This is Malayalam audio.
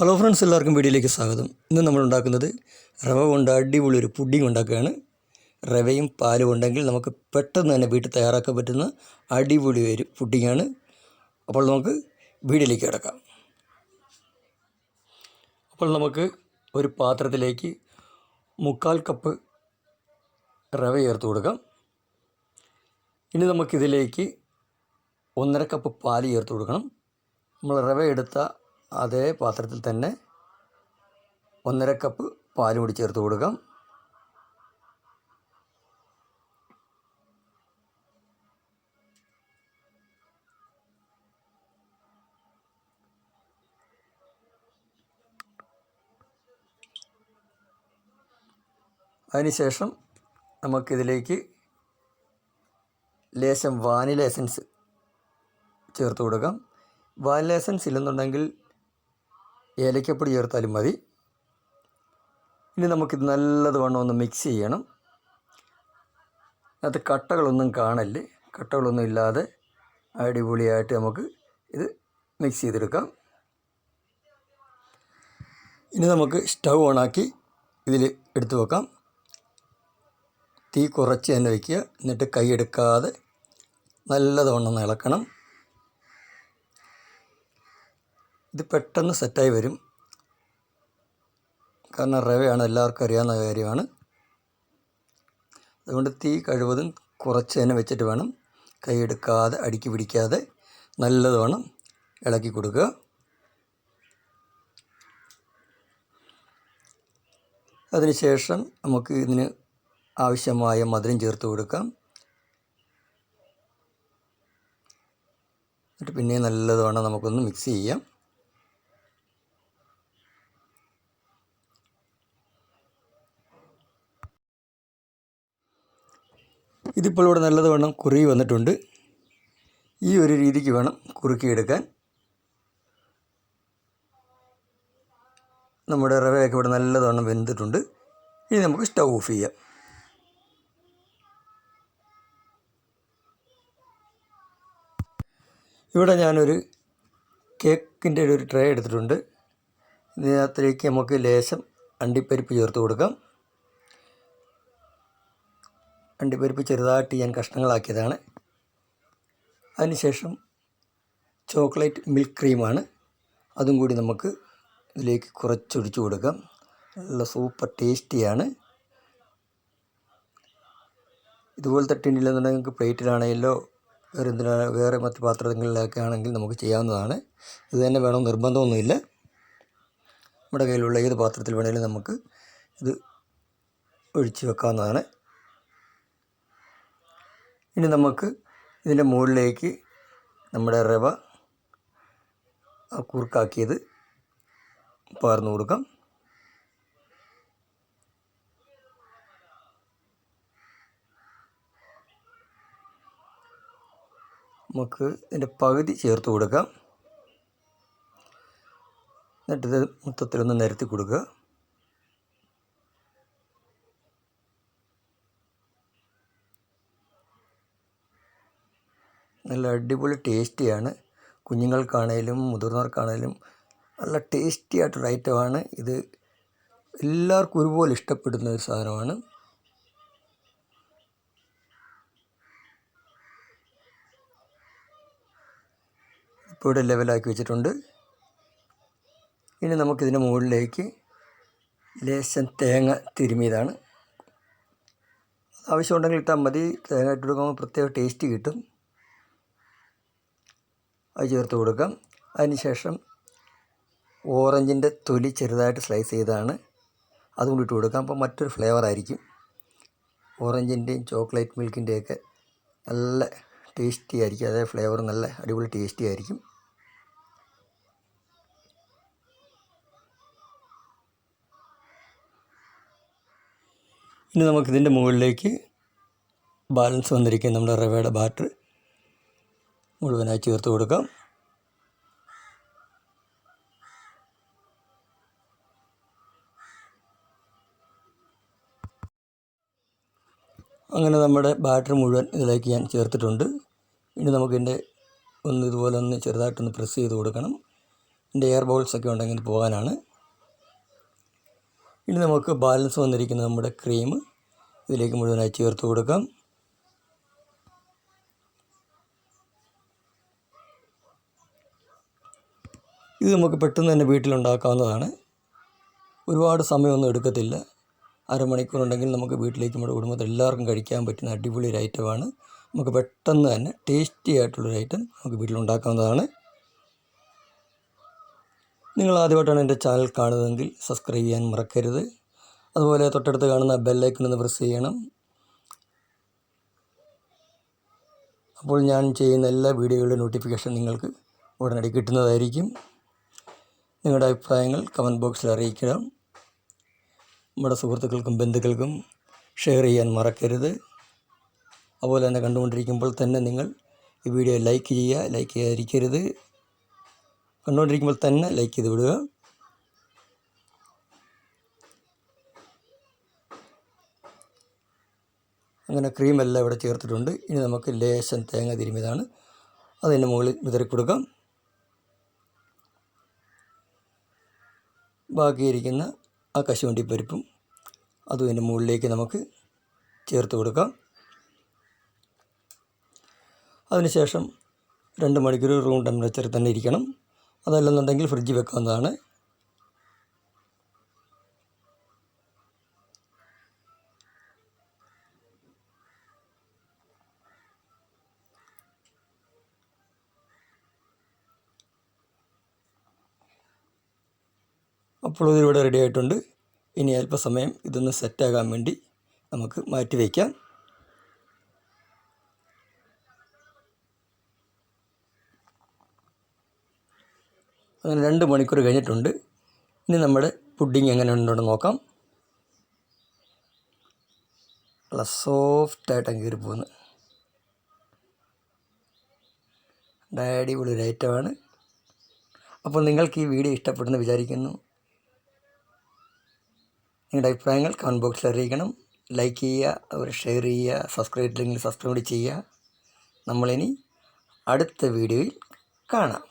ഹലോ ഫ്രണ്ട്സ് എല്ലാവർക്കും വീഡിയോയിലേക്ക് സ്വാഗതം. ഇന്ന് നമ്മൾ ഉണ്ടാക്കുന്നത് റവ കൊണ്ട് അടിപൊളി ഒരു പുഡിംഗ് ഉണ്ടാക്കുകയാണ്. റവയും പാലും ഉണ്ടെങ്കിൽ നമുക്ക് പെട്ടെന്ന് തന്നെ വീട്ടിൽ തയ്യാറാക്കാൻ പറ്റുന്ന അടിപൊളി ഒരു പുഡിങ്ങാണ് അപ്പോൾ നമുക്ക് വീഡിയോയിലേക്ക് കിടക്കാം. അപ്പോൾ നമുക്ക് ഒരു പാത്രത്തിലേക്ക് മുക്കാൽ കപ്പ് റവ ചേർത്ത് കൊടുക്കാം. ഇനി നമുക്കിതിലേക്ക് ഒന്നര കപ്പ് പാൽ ചേർത്ത് കൊടുക്കണം. നമ്മൾ റവ എടുത്ത അതേ പാത്രത്തിൽ തന്നെ ഒന്നര കപ്പ് പാലും കൂടി ചേർത്ത് കൊടുക്കാം. അതിനുശേഷം നമുക്കിതിലേക്ക് ലേശം വാനില എസൻസ് ചേർത്ത് കൊടുക്കാം. വാനില എസൻസ് ഇല്ലെന്നുണ്ടെങ്കിൽ ഏലക്കപ്പൊടി ചേർത്താലും മതി. ഇനി നമുക്കിത് നല്ലതുവണ്ണം ഒന്ന് മിക്സ് ചെയ്യണം. അതിനകത്ത് കട്ടകളൊന്നും കാണല്ലേ? കട്ടകളൊന്നും ഇല്ലാതെ അടിപൊളിയായിട്ട് നമുക്ക് ഇത് മിക്സ് ചെയ്തെടുക്കാം. ഇനി നമുക്ക് സ്റ്റൗ ഓണാക്കി ഇതിൽ എടുത്തു വെക്കാം. തീ കുറച്ച് തന്നെ വയ്ക്കുക എന്നിട്ട് കൈയെടുക്കാതെ നല്ലതുവണ്ണം ഇളക്കണം. ഇത് പെട്ടെന്ന് സെറ്റായി വരും. കാരണം റവയാണ് എല്ലാവർക്കും അറിയാവുന്ന കാര്യമാണ്. അതുകൊണ്ട് തീ കഴിവതും കുറച്ച് തന്നെ വെച്ചിട്ട് വേണം. കൈയെടുക്കാതെ അടുക്കി പിടിക്കാതെ നല്ലതുവണ്ണം ഇളക്കി കൊടുക്കുക. അതിനുശേഷം നമുക്ക് ഇതിന് ആവശ്യമായ മധുരം ചേർത്ത് കൊടുക്കാം. എന്നിട്ട് പിന്നെ നല്ലതുവണ്ണം നമുക്കൊന്ന് മിക്സ് ചെയ്യാം. ഇതിപ്പോൾ ഇവിടെ നല്ലതുവണ്ണം കുറുകി വന്നിട്ടുണ്ട്. ഈ ഒരു രീതിക്ക് വേണം കുറുക്കിയെടുക്കാൻ. നമ്മുടെ റവയൊക്കെ ഇവിടെ നല്ലതുവണ്ണം വെന്തിട്ടുണ്ട്. ഇനി നമുക്ക് സ്റ്റൗ ഓഫ് ചെയ്യാം. ഇവിടെ ഞാനൊരു കേക്കിന്റെ ഒരു ട്രേ എടുത്തിട്ടുണ്ട്. ഇതിനകത്തേക്ക് നമുക്ക് ലേശം അണ്ടിപ്പരിപ്പ് ചേർത്ത് കൊടുക്കാം. അണ്ടിപ്പരിപ്പ് ചെറുതായിട്ട് ഞാൻ കഷ്ണങ്ങളാക്കിയതാണ്. അതിനുശേഷം ചോക്ലേറ്റ് മിൽക്ക് ക്രീമാണ്. അതും കൂടി നമുക്ക് ഇതിലേക്ക് കുറച്ചൊഴിച്ച് കൊടുക്കാം. നല്ല സൂപ്പർ ടേസ്റ്റിയാണ്. ഇതുപോലത്തെ ടിന്നില്ലെന്നുണ്ടെങ്കിൽ നിങ്ങൾക്ക് പ്ലേറ്റിലാണെങ്കിലോ വേറെ എന്തിനാണ് വേറെ മറ്റ് പാത്രങ്ങളിലൊക്കെ ആണെങ്കിൽ നമുക്ക് ചെയ്യാവുന്നതാണ്. ഇത് തന്നെ വേണം നിർബന്ധമൊന്നുമില്ല. നമ്മുടെ കയ്യിലുള്ള ഏത് പാത്രത്തിൽ വേണമെങ്കിലും നമുക്ക് ഇത് ഒഴിച്ച് വെക്കാവുന്നതാണ്. ഇനി നമുക്ക് ഇതിന്റെ മുകളിലേക്ക് നമ്മുടെ റവ കുറുക്കാക്കിയത് പകർന്നു കൊടുക്കാം. നമുക്ക് ഇതിന്റെ പകുതി ചേർത്ത് കൊടുക്കാം. എന്നിട്ടിത് മൊത്തത്തിലൊന്ന് നിരത്തി കൊടുക്കുക. നല്ല അടിപൊളി ടേസ്റ്റിയാണ്. കുഞ്ഞുങ്ങൾക്കാണേലും മുതിർന്നവർക്കാണേലും നല്ല ടേസ്റ്റി ആയിട്ടൊരു ഐറ്റമാണ്. ഇത് എല്ലാവർക്കും ഒരുപോലെ ഇഷ്ടപ്പെടുന്ന ഒരു സാധനമാണ്. ഇപ്പോൾ ഇവിടെ ലെവലാക്കി വെച്ചിട്ടുണ്ട്. ഇനി നമുക്കിതിന്റെ മുകളിലേക്ക് ലേശം തേങ്ങ തിരുമിയതാണ്. ആവശ്യമുണ്ടെങ്കിൽ ഇട്ടാൽ മതി. തേങ്ങ ഇട്ട് കൊടുക്കുമ്പോൾ പ്രത്യേക ടേസ്റ്റ് കിട്ടും. അത് ചേർത്ത് കൊടുക്കാം. അതിനുശേഷം ഓറഞ്ചിന്റെ തൊലി ചെറുതായിട്ട് സ്ലൈസ് ചെയ്താണ്. അതും ഇട്ട് കൊടുക്കാം. അപ്പോൾ മറ്റൊരു ഫ്ലേവർ ആയിരിക്കും. ഓറഞ്ചിന്റെയും ചോക്ലേറ്റ് മിൽക്കിന്റെയൊക്കെ നല്ല ടേസ്റ്റി ആയിരിക്കും. അതേ ഫ്ലേവർ നല്ല അടിപൊളി ടേസ്റ്റി ആയിരിക്കും. ഇനി നമുക്കിതിന്റെ മുകളിലേക്ക് ബാലൻസ് വന്നിരിക്കുന്ന നമ്മുടെ റവയുടെ ബാറ്റർ മുഴുവനായി ചേർത്ത് കൊടുക്കാം. അങ്ങനെ നമ്മുടെ ബാറ്റർ മുഴുവൻ ഇതിലേക്ക് ഞാൻ ചേർത്തിട്ടുണ്ട്. ഇനി നമുക്കിന്റെ ഒന്ന് ഇതുപോലെ ഒന്ന് ചെറുതായിട്ടൊന്ന് പ്രസ് ചെയ്ത് കൊടുക്കണം. എന്റെ എയർ ബോൾസ് ഒക്കെ ഉണ്ടെങ്കിൽ പോകാനാണ്. ഇനി നമുക്ക് ബാലൻസ് വന്നിരിക്കുന്ന നമ്മുടെ ക്രീം ഇതിലേക്ക് മുഴുവനായി ചേർത്ത് കൊടുക്കാം. ഇത് നമുക്ക് പെട്ടെന്ന് തന്നെ വീട്ടിലുണ്ടാക്കാവുന്നതാണ്. ഒരുപാട് സമയമൊന്നും എടുക്കത്തില്ല. അരമണിക്കൂറുണ്ടെങ്കിൽ നമുക്ക് വീട്ടിലേക്ക് നമ്മുടെ കുടുംബത്തിൽ എല്ലാവർക്കും കഴിക്കാൻ പറ്റുന്ന അടിപൊളി ഒരു ഐറ്റമാണ്. നമുക്ക് പെട്ടെന്ന് തന്നെ ടേസ്റ്റി ആയിട്ടുള്ളൊരു ഐറ്റം നമുക്ക് വീട്ടിലുണ്ടാക്കാവുന്നതാണ്. നിങ്ങൾ ആദ്യമായിട്ടാണ് എന്റെ ചാനൽ കാണുന്നതെങ്കിൽ സബ്സ്ക്രൈബ് ചെയ്യാൻ മറക്കരുത്. അതുപോലെ തൊട്ടടുത്ത് കാണുന്ന ബെല്ലൈക്കൺ ഒന്ന് പ്രസ് ചെയ്യണം. അപ്പോൾ ഞാൻ ചെയ്യുന്ന എല്ലാ വീഡിയോകളുടെ നോട്ടിഫിക്കേഷൻ നിങ്ങൾക്ക് ഉടനടി കിട്ടുന്നതായിരിക്കും. നിങ്ങളുടെ അഭിപ്രായങ്ങൾ കമന്റ് ബോക്സിൽ അറിയിക്കുക നമ്മുടെ സുഹൃത്തുക്കൾക്കും ബന്ധുക്കൾക്കും ഷെയർ ചെയ്യാൻ മറക്കരുത്. അതുപോലെ തന്നെ കണ്ടുകൊണ്ടിരിക്കുമ്പോൾ തന്നെ നിങ്ങൾ ഈ വീഡിയോ ലൈക്ക് ചെയ്യുക ലൈക്ക് ചെയ്യാതിരിക്കരുത്. കണ്ടുകൊണ്ടിരിക്കുമ്പോൾ തന്നെ ലൈക്ക് ചെയ്ത് വിടുക. അങ്ങനെ ക്രീമെല്ലാം ഇവിടെ ചേർത്തിട്ടുണ്ട്. ഇനി നമുക്ക് ലേശം തേങ്ങ തിരുമിയതാണ് അതിന്റെ മുകളിൽ വിതറി കൊടുക്കാം ബാക്കിയിരിക്കുന്ന ആ കശുവണ്ടി പരിപ്പും അതും അതിന്റെ മുകളിലേക്ക് നമുക്ക് ചേർത്ത് കൊടുക്കാം. അതിനുശേഷം രണ്ട് മണിക്കൂർ റൂം ടെമ്പറേച്ചറിൽ തന്നെ ഇരിക്കണം. അതല്ലെന്നുണ്ടെങ്കിൽ ഫ്രിഡ്ജ് വെക്കാവുന്നതാണ്. അപ്പോൾ ഇതിവിടെ റെഡി ആയിട്ടുണ്ട്. ഇനി അല്പസമയം ഇതൊന്ന് സെറ്റാകാൻ വേണ്ടി നമുക്ക് മാറ്റി വയ്ക്കാം അങ്ങനെ രണ്ട് മണിക്കൂർ കഴിഞ്ഞിട്ടുണ്ട്. ഇനി നമ്മുടെ പുഡിങ് എങ്ങനെ ഉണ്ടെന്ന് നോക്കാം. നല്ല സോഫ്റ്റായിട്ട് കയറി പോകുന്നു. അടിപൊളി ഒരു ഐറ്റമാണ് അപ്പോൾ നിങ്ങൾക്ക് ഈ വീഡിയോ ഇഷ്ടപ്പെടുന്നു വിചാരിക്കുന്നു. നിങ്ങളുടെ അഭിപ്രായങ്ങൾ കമന്റ് ബോക്സിൽ അറിയിക്കണം. ലൈക്ക് ചെയ്യുക അതുപോലെ ഷെയർ ചെയ്യുക സബ്സ്ക്രൈബ് ഇല്ലെങ്കിൽ സബ്സ്ക്രൈബ് ചെയ്യുക. നമ്മളിനി അടുത്ത വീഡിയോയിൽ കാണാം.